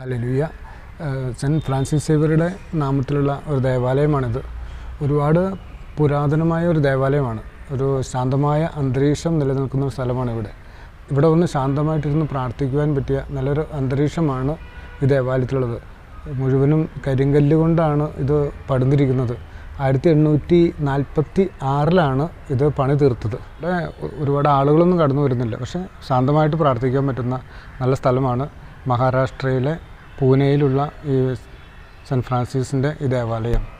ഹലലുയ saint Francis സേവറുടെ നാമത്തിലുള്ള ഒരു ദേവാലയമാണിത്. ഒരുപാട് പുരാതനമായ ഒരു ദേവാലയമാണ്. ഒരു ശാന്തമായ അന്തരീക്ഷം നിലനിൽക്കുന്ന ഒരു സ്ഥലമാണ് ഇവിടെ. ഇവിടെ ഒന്ന് ശാന്തമായിട്ടിരുന്ന് പ്രാർത്ഥിക്കുവാൻ പറ്റിയ നല്ലൊരു അന്തരീക്ഷമാണ് ഈ ദേവാലയത്തിലുള്ളത്. മുഴുവനും കരിങ്കല്ല് കൊണ്ടാണ് ഇത് പടുന്നിരിക്കുന്നത് ആയിരത്തി എണ്ണൂറ്റി നാൽപ്പത്തി ആറിലാണ് ഇത് പണി തീർത്തത്. ഇവിടെ ഒരുപാട് ആളുകളൊന്നും കടന്നു വരുന്നില്ല. പക്ഷേ ശാന്തമായിട്ട് പ്രാർത്ഥിക്കാൻ പറ്റുന്ന നല്ല സ്ഥലമാണ് മഹാരാഷ്ട്രയിലെ പൂനെയിലുള്ള ഈ സെന്റ് ഫ്രാൻസിസിന്റെ ഈ ദേവാലയം.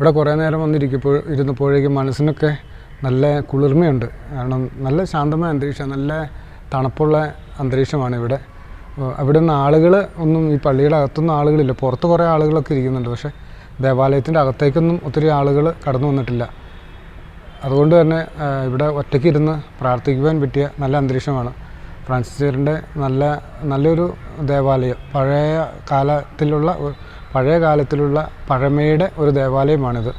ഇവിടെ കുറേ നേരം വന്നിരിക്കുമ്പോൾ ഇരുന്നപ്പോഴേക്കും മനസ്സിനൊക്കെ നല്ല കുളിർമയുണ്ട്. കാരണം നല്ല ശാന്തമായ അന്തരീക്ഷം നല്ല തണുപ്പുള്ള അന്തരീക്ഷമാണ് ഇവിടെ. അവിടെ നിന്ന് ആളുകൾ ഒന്നും ഈ പള്ളിയുടെ അകത്തൊന്നും ആളുകളില്ല. പുറത്ത് കുറേ ആളുകളൊക്കെ ഇരിക്കുന്നുണ്ട്. പക്ഷേ ദേവാലയത്തിന്റെ അകത്തേക്കൊന്നും ഒത്തിരി ആളുകൾ കടന്നു വന്നിട്ടില്ല. അതുകൊണ്ട് തന്നെ ഇവിടെ ഒറ്റയ്ക്ക് ഇരുന്ന് പ്രാർത്ഥിക്കുവാൻ പറ്റിയ നല്ല അന്തരീക്ഷമാണ്. ഫ്രാൻസിസുകാരന്റെ നല്ല നല്ലൊരു ദേവാലയം. പഴയ കാലത്തിലുള്ള പഴയ കാലത്തിലുള്ള പഴമയുടെ ഒരു ദേവാലയമാണിത്.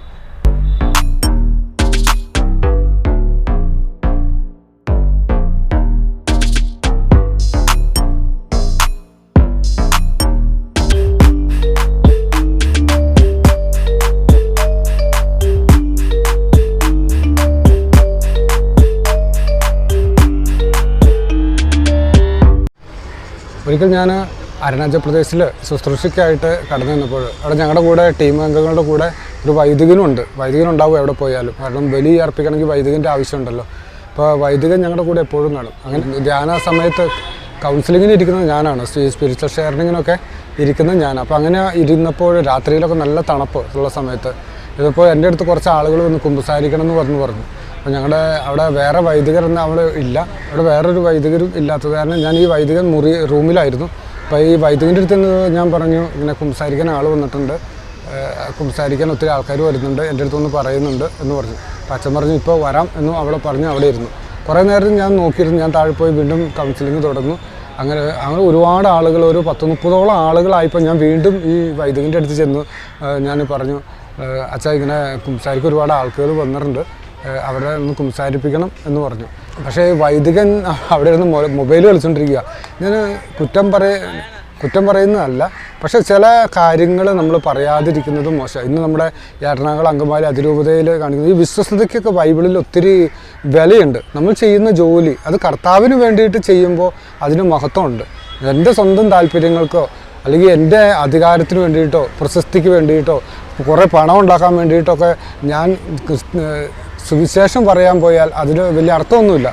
ഒരിക്കൽ ഞാൻ അരുണാചൽ പ്രദേശിൽ ശുശ്രൂഷയ്ക്കായിട്ട് കടന്നു നിന്നപ്പോൾ അവിടെ ഞങ്ങളുടെ കൂടെ ടീം അംഗങ്ങളുടെ കൂടെ ഒരു വൈദികനുണ്ട്. വൈദികൻ ഉണ്ടാവും എവിടെ പോയാലും. കാരണം ബലി അർപ്പിക്കണമെങ്കിൽ വൈദികന്റെ ആവശ്യമുണ്ടല്ലോ. അപ്പോൾ വൈദികൻ ഞങ്ങളുടെ കൂടെ എപ്പോഴും കാണും. അങ്ങനെ ധ്യാന സമയത്ത് കൗൺസിലിങ്ങിന് ഇരിക്കുന്നത് ഞാനാണ്. സ്പിരിച്വൽ ഷെയറിങ്ങിനൊക്കെ ഇരിക്കുന്നത് ഞാൻ അപ്പോൾ അങ്ങനെ ഇരുന്നപ്പോൾ രാത്രിയിലൊക്കെ നല്ല തണുപ്പ് ഉള്ള സമയത്ത് ഇതിപ്പോൾ എന്റെ അടുത്ത് കുറച്ച് ആളുകൾ വന്ന് കുമ്പസാരിക്കണം എന്ന് പറഞ്ഞു പറഞ്ഞു. അപ്പോൾ ഞങ്ങളുടെ അവിടെ വേറെ വൈദികരൊന്നും അവിടെ ഇല്ല. അവിടെ വേറൊരു വൈദികരും ഇല്ലാത്തത് കാരണം ഞാൻ ഈ വൈദികൻ മുറി റൂമിലായിരുന്നു അപ്പോൾ ഈ വൈദ്യുതിന്റെ അടുത്ത് ഞാൻ പറഞ്ഞു ഇങ്ങനെ കുംസാരിക്കാൻ ആൾ വന്നിട്ടുണ്ട്. കുംസാരിക്കാൻ ഒത്തിരി ആൾക്കാർ വരുന്നുണ്ട് എന്റെ അടുത്തൊന്ന് പറയുന്നുണ്ട് എന്ന് പറഞ്ഞു. അച്ഛൻ പറഞ്ഞു ഇപ്പോൾ വരാം എന്ന് അവിടെ പറഞ്ഞ് അവിടെ ഇരുന്നു. കുറേ നേരം ഞാൻ നോക്കിയിരുന്നു ഞാൻ താഴെ പോയി വീണ്ടും കൗൺസിലിംഗ് തുടർന്നു. അങ്ങനെ അങ്ങനെ ഒരുപാട് ആളുകൾ ഒരു പത്ത് മുപ്പതോളം ആളുകളായപ്പോൾ ഞാൻ വീണ്ടും ഈ വൈദികന്റെ അടുത്ത് ചെന്ന്. ഞാൻ പറഞ്ഞു അച്ഛാ ഇങ്ങനെ കുംസാരിക്ക് ഒരുപാട് ആൾക്കാർ വന്നിട്ടുണ്ട്. അവരെ ഒന്ന് കുംസാരിപ്പിക്കണം എന്ന് പറഞ്ഞു. പക്ഷേ വൈദികൻ അവിടെ ഇരുന്ന് മൊബൈൽ കളിച്ചുകൊണ്ടിരിക്കുക ഞാൻ കുറ്റം പറയ കുറ്റം പറയുന്നതല്ല. പക്ഷെ ചില കാര്യങ്ങൾ നമ്മൾ പറയാതിരിക്കുന്നത് മോശം ഇന്ന് നമ്മുടെ എറണാകുളം അങ്കമാലി അതിരൂപതയിൽ കാണിക്കുന്നത് ഈ വിശ്വസ്തതയ്ക്കൊക്കെ ബൈബിളിൽ ഒത്തിരി വിലയുണ്ട്. നമ്മൾ ചെയ്യുന്ന ജോലി അത് കർത്താവിന് വേണ്ടിയിട്ട് ചെയ്യുമ്പോൾ അതിന് മഹത്വമുണ്ട്. എന്റെ സ്വന്തം താല്പര്യങ്ങൾക്കോ അല്ലെങ്കിൽ എന്റെ അധികാരത്തിന് വേണ്ടിയിട്ടോ പ്രശസ്തിക്ക് വേണ്ടിയിട്ടോ കുറേ പണം ഉണ്ടാക്കാൻ വേണ്ടിയിട്ടൊക്കെ ഞാൻ സുവിശേഷം പറയാൻ പോയാൽ അതിന് വലിയ അർത്ഥമൊന്നുമില്ല.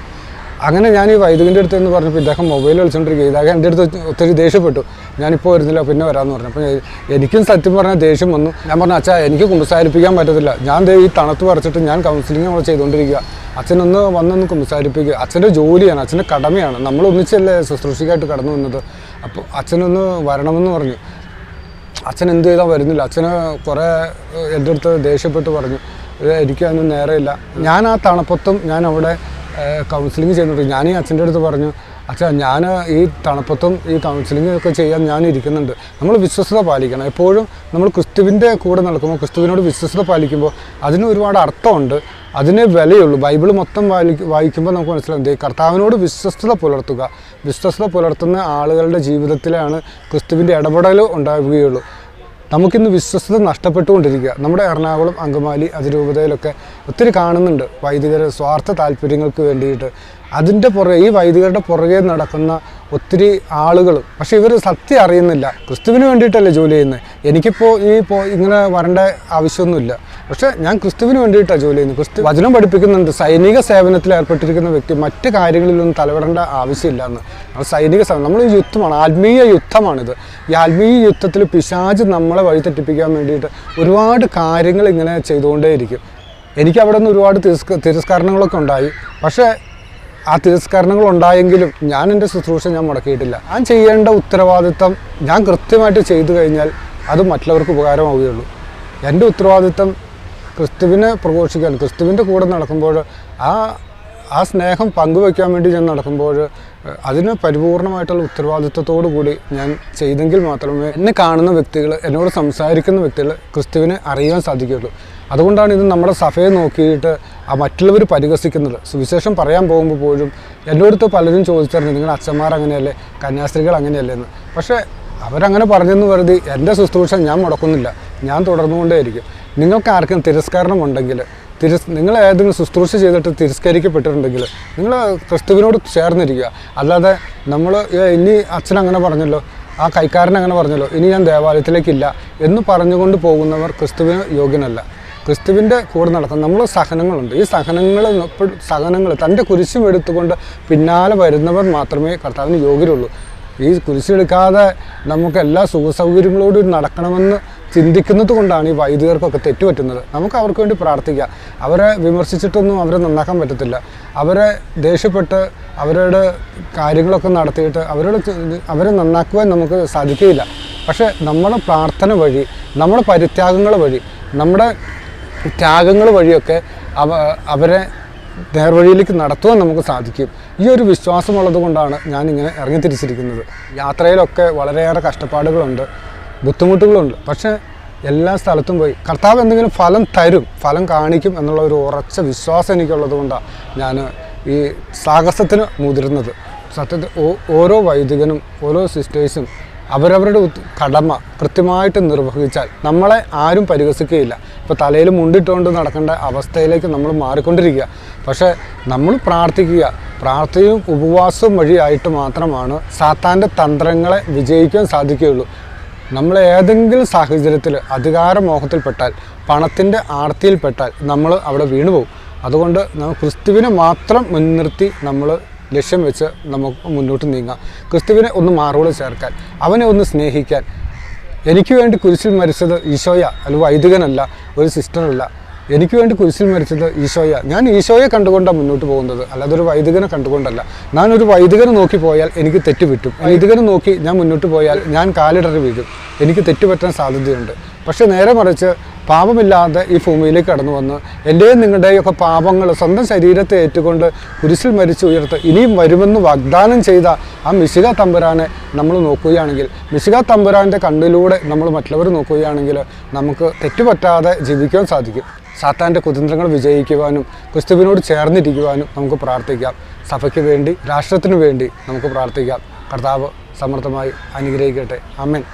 അങ്ങനെ ഞാൻ ഈ വൈദികന്റെ അടുത്ത് എന്ന് പറഞ്ഞപ്പോൾ ഇദ്ദേഹം മൊബൈൽ വിളിച്ചുകൊണ്ടിരിക്കുക ഇദ്ദേഹം എന്റെ അടുത്ത് ഒത്തിരി ദേഷ്യപ്പെട്ടു. ഞാനിപ്പോൾ വരുന്നില്ല പിന്നെ വരാമെന്ന് പറഞ്ഞു. അപ്പോൾ എനിക്കും സത്യം പറഞ്ഞാൽ ദേഷ്യം വന്നു. ഞാൻ പറഞ്ഞു അച്ഛാ എനിക്ക് കുമ്പസാരിപ്പിക്കാൻ പറ്റത്തില്ല. ഞാൻ ഈ തണുത്ത് പറിച്ചിട്ട് ഞാൻ കൗൺസിലിംഗ് അവിടെ ചെയ്തുകൊണ്ടിരിക്കുക അച്ഛനൊന്ന് വന്നൊന്ന് കുമ്പസാരിപ്പിക്കുക അച്ഛന്റെ ജോലിയാണ് അച്ഛന്റെ കടമയാണ്. നമ്മൾ ഒന്നിച്ചല്ലേ ശുശ്രൂഷയ്ക്കായിട്ട് കടന്നു വന്നത്? അപ്പോൾ അച്ഛനൊന്ന് വരണമെന്ന് പറഞ്ഞു. അച്ഛൻ എന്ത് ചെയ്താൽ വരുന്നില്ല. അച്ഛന് കുറേ എന്റെ അടുത്ത് ദേഷ്യപ്പെട്ട് പറഞ്ഞു. "ഏഹ്, നേരെയില്ല. ഞാൻ ആ തണുപ്പത്തും ഞാൻ അവിടെ കൗൺസിലിംഗ് ചെയ്യുന്നുണ്ട്. ഞാൻ ഈ അച്ഛന്റെ അടുത്ത് പറഞ്ഞു അച്ഛാ ഞാൻ ഈ തണുപ്പത്തും ഈ കൗൺസിലിംഗ് ഒക്കെ ചെയ്യാൻ ഞാൻ ഇരിക്കുന്നുണ്ട്. നമ്മൾ വിശ്വസത പാലിക്കണം. എപ്പോഴും നമ്മൾ ക്രിസ്തുവിന്റെ കൂടെ നടക്കുമ്പോൾ ക്രിസ്തുവിനോട് വിശ്വസത പാലിക്കുമ്പോൾ അതിന് ഒരുപാട് അർത്ഥമുണ്ട്. അതിനെ വിലയുള്ളൂ. ബൈബിൾ മൊത്തം വായി വായിക്കുമ്പോൾ നമുക്ക് മനസ്സിലാവും. കർത്താവിനോട് വിശ്വസ്തത പുലർത്തുക. വിശ്വസ്തത പുലർത്തുന്ന ആളുകളുടെ ജീവിതത്തിലാണ് ക്രിസ്തുവിന്റെ ഇടപെടൽ ഉണ്ടാവുകയുള്ളൂ. നമുക്കിന്ന് വിശ്വസ്തത നഷ്ടപ്പെട്ടുകൊണ്ടിരിക്കുക. നമ്മുടെ എറണാകുളം അങ്കമാലി അതിരൂപതയിലൊക്കെ ഒത്തിരി കാണുന്നുണ്ട് വൈദികർ സ്വാർത്ഥ താല്പര്യങ്ങൾക്ക് വേണ്ടിയിട്ട്. അതിന്റെ പുറകെ ഈ വൈദികരുടെ പുറകെ നടക്കുന്ന ഒത്തിരി ആളുകൾ പക്ഷെ ഇവർ സത്യം അറിയുന്നില്ല. ക്രിസ്തുവിന് വേണ്ടിയിട്ടല്ലേ ജോലി ചെയ്യുന്നത്? എനിക്കിപ്പോൾ ഈ ഇങ്ങനെ വരേണ്ട ആവശ്യമൊന്നുമില്ല. പക്ഷേ ഞാൻ ക്രിസ്തുവിന് വേണ്ടിയിട്ടാണ് ജോലി ചെയ്യുന്നത്. ക്രിസ്തു വചനം പഠിപ്പിക്കുന്നുണ്ട്. സൈനിക സേവനത്തിൽ ഏർപ്പെട്ടിരിക്കുന്ന വ്യക്തി മറ്റ് കാര്യങ്ങളിലൊന്നും തലവിടേണ്ട ആവശ്യമില്ല എന്ന് സൈനിക സേവനം. നമ്മൾ യുദ്ധമാണ്. ആത്മീയ യുദ്ധമാണിത്. ഈ ആത്മീയ യുദ്ധത്തിൽ പിശാജ് നമ്മളെ വഴിതെറ്റിപ്പിക്കാൻ വേണ്ടിയിട്ട് ഒരുപാട് കാര്യങ്ങൾ ഇങ്ങനെ ചെയ്തുകൊണ്ടേയിരിക്കും. എനിക്ക് അവിടെ നിന്ന് ഒരുപാട് തിരസ്ക തിരസ്കരണങ്ങളൊക്കെ ഉണ്ടായി. പക്ഷേ ആ തിരസ്കരണങ്ങൾ ഉണ്ടായെങ്കിലും ഞാൻ എന്റെ ശുശ്രൂഷ ഞാൻ മുടക്കിയിട്ടില്ല. ഞാൻ ചെയ്യേണ്ട ഉത്തരവാദിത്തം ഞാൻ കൃത്യമായിട്ട് ചെയ്തു കഴിഞ്ഞാൽ അത് മറ്റുള്ളവർക്ക് ഉപകാരമാവുകയുള്ളൂ. എന്റെ ഉത്തരവാദിത്തം ക്രിസ്തുവിനെ പ്രഘോഷിക്കാൻ ക്രിസ്തുവിന്റെ കൂടെ നടക്കുമ്പോൾ ആ ആ സ്നേഹം പങ്കുവയ്ക്കാൻ വേണ്ടി ഞാൻ നടക്കുമ്പോൾ അതിന് പരിപൂർണമായിട്ടുള്ള ഉത്തരവാദിത്വത്തോടു കൂടി ഞാൻ ചെയ്തെങ്കിൽ മാത്രമേ എന്നെ കാണുന്ന വ്യക്തികൾ എന്നോട് സംസാരിക്കുന്ന വ്യക്തികൾ ക്രിസ്തുവിനെ അറിയാൻ സാധിക്കുകയുള്ളൂ. അതുകൊണ്ടാണ് ഇത് നമ്മുടെ സഭയെ നോക്കിയിട്ട് ആ മറ്റുള്ളവർ പരിഹസിക്കുന്നത്. സുവിശേഷം പറയാൻ പോകുമ്പോൾ പോലും എന്നോടത്ത് പലരും ചോദിച്ചിരുന്നു നിങ്ങൾ അച്ഛന്മാർ അങ്ങനെയല്ലേ? കന്യാസ്ത്രീകൾ അങ്ങനെയല്ലേ? എന്ന്. പക്ഷേ അവരങ്ങനെ പറഞ്ഞെന്ന് കരുതി എന്റെ ശുശ്രൂഷ ഞാൻ മുടക്കുന്നില്ല. ഞാൻ തുടർന്നുകൊണ്ടേയിരിക്കും. നിങ്ങൾക്ക് ആർക്കും തിരസ്കരണം ഉണ്ടെങ്കിൽ തിരസ് നിങ്ങൾ ഏതെങ്കിലും ശുശ്രൂഷ ചെയ്തിട്ട് തിരസ്കരിക്കപ്പെട്ടിട്ടുണ്ടെങ്കിൽ നിങ്ങൾ ക്രിസ്തുവിനോട് ചേർന്നിരിക്കുക. അല്ലാതെ നമ്മൾ ഇനി അച്ഛൻ അങ്ങനെ പറഞ്ഞല്ലോ ആ കൈക്കാരൻ അങ്ങനെ പറഞ്ഞല്ലോ ഇനി ഞാൻ ദേവാലയത്തിലേക്കില്ല എന്ന് പറഞ്ഞുകൊണ്ട് പോകുന്നവർ ക്രിസ്തുവിന് യോഗ്യനല്ല. ക്രിസ്തുവിന്റെ കൂടെ നടക്കുന്ന നമ്മൾ സഹനങ്ങളുണ്ട്. ഈ സഹനങ്ങൾ സഹനങ്ങൾ തന്റെ കുരിശും എടുത്തുകൊണ്ട് പിന്നാലെ വരുന്നവർ മാത്രമേ കർത്താവിന് യോഗ്യരുള്ളൂ. ഈ കുരിശെടുക്കാതെ നമുക്ക് എല്ലാ സുഖസൗകര്യങ്ങളോടും നടക്കണമെന്ന് ചിന്തിക്കുന്നത് കൊണ്ടാണ് ഈ വൈദികർക്കൊക്കെ തെറ്റുപറ്റുന്നത്. നമുക്ക് അവർക്ക് വേണ്ടി പ്രാർത്ഥിക്കാം. അവരെ വിമർശിച്ചിട്ടൊന്നും അവരെ നന്നാക്കാൻ പറ്റത്തില്ല. അവരെ ദേഷ്യപ്പെട്ട് അവരുടെ കാര്യങ്ങളൊക്കെ നടത്തിയിട്ട് അവരോട് അവരെ നന്നാക്കുവാൻ നമുക്ക് സാധിക്കുകയില്ല. പക്ഷേ നമ്മുടെ പ്രാർത്ഥന വഴി നമ്മുടെ പരിത്യാഗങ്ങൾ വഴി നമ്മുടെ ത്യാഗങ്ങൾ വഴിയൊക്കെ അവ അവരെ നേർവഴിയിലേക്ക് നടത്തുവാൻ നമുക്ക് സാധിക്കും. ഈ ഒരു വിശ്വാസമുള്ളത് കൊണ്ടാണ് ഞാനിങ്ങനെ ഇറങ്ങിത്തിരിച്ചിരിക്കുന്നത്. യാത്രയിലൊക്കെ വളരെയേറെ കഷ്ടപ്പാടുകളുണ്ട്. ബുദ്ധിമുട്ടുകളുണ്ട്. പക്ഷേ എല്ലാ സ്ഥലത്തും പോയി. കർത്താവ് എന്തെങ്കിലും ഫലം തരും ഫലം കാണിക്കും എന്നുള്ള ഒരു ഉറച്ച വിശ്വാസം എനിക്കുള്ളത് കൊണ്ടാണ് ഞാൻ ഈ സാഹസത്തിന് മുതിരുന്നത് സത്യത്തിൽ ഓരോ വൈദികനും ഓരോ സിസ്റ്റേഴ്സും അവരവരുടെ കടമ കൃത്യമായിട്ട് നിർവഹിച്ചാൽ നമ്മളെ ആരും പരിഹസിക്കുകയില്ല. ഇപ്പോൾ തലയിൽ മുണ്ടിട്ടുകൊണ്ട് നടക്കേണ്ട അവസ്ഥയിലേക്ക് നമ്മൾ മാറിക്കൊണ്ടിരിക്കുക. പക്ഷേ നമ്മൾ പ്രാർത്ഥിക്കുക. പ്രാർത്ഥനയും ഉപവാസവും വഴിയായിട്ട് മാത്രമാണ് സാത്താന്റെ തന്ത്രങ്ങളെ വിജയിക്കാൻ സാധിക്കുകയുള്ളൂ. നമ്മൾ ഏതെങ്കിലും സാഹചര്യത്തിൽ അധികാരമോഹത്തിൽപ്പെട്ടാൽ പണത്തിന്റെ ആർത്തിയിൽപ്പെട്ടാൽ നമ്മൾ അവിടെ വീണുപോകും അതുകൊണ്ട് നമ്മൾ ക്രിസ്തുവിനെ മാത്രം മുൻനിർത്തി നമ്മൾ ലക്ഷ്യം വെച്ച് നമുക്ക് മുന്നോട്ട് നീങ്ങാം. ക്രിസ്തുവിനെ ഒന്ന് മാറോട് ചേർക്കാൻ അവനെ ഒന്ന് സ്നേഹിക്കാൻ. എനിക്ക് വേണ്ടി കുരിശിൽ മരിച്ചത് ഈശോയ അല്ല വൈദികനല്ല ഒരു സിസ്റ്ററല്ല. എനിക്ക് വേണ്ടി കുരിശിൽ മരിച്ചത് ഈശോയ. ഞാൻ ഈശോയെ കണ്ടുകൊണ്ടാണ് മുന്നോട്ട് പോകുന്നത്. അല്ലാതെ ഒരു വൈദികനെ കണ്ടുകൊണ്ടല്ല. ഞാൻ ഒരു വൈദികനെ നോക്കി പോയാൽ എനിക്ക് തെറ്റ് പറ്റും. വൈദികനെ നോക്കി ഞാൻ മുന്നോട്ട് പോയാൽ ഞാൻ കാലിടറി വീഴും. എനിക്ക് തെറ്റുപറ്റാൻ സാധ്യതയുണ്ട്. പക്ഷെ നേരെ മറിച്ച് പാപമില്ലാതെ ഈ ഭൂമിയിലേക്ക് കടന്നു വന്ന് എന്റെയും നിങ്ങളുടെയും ഒക്കെ പാപങ്ങൾ സ്വന്തം ശരീരത്തെ ഏറ്റുകൊണ്ട് കുരിശിൽ മരിച്ചു ഉയർത്ത് ഇനിയും വരുമെന്ന് വാഗ്ദാനം ചെയ്ത ആ മിശിക തമ്പുരാനെ നമ്മൾ നോക്കുകയാണെങ്കിൽ മിശിക തമ്പുരാന്റെ കണ്ണിലൂടെ നമ്മൾ മറ്റുള്ളവർ നോക്കുകയാണെങ്കിൽ നമുക്ക് തെറ്റുപറ്റാതെ ജീവിക്കാൻ സാധിക്കും. സാത്താന്റെ കുതന്ത്രങ്ങൾ വിജയിക്കുവാനും ക്രിസ്തുവിനോട് ചേർന്നിരിക്കുവാനും നമുക്ക് പ്രാർത്ഥിക്കാം. സഭയ്ക്ക് വേണ്ടി രാഷ്ട്രത്തിനു വേണ്ടി നമുക്ക് പ്രാർത്ഥിക്കാം. കർത്താവ് സമർത്ഥമായി അനുഗ്രഹിക്കട്ടെ. അമ്മൻ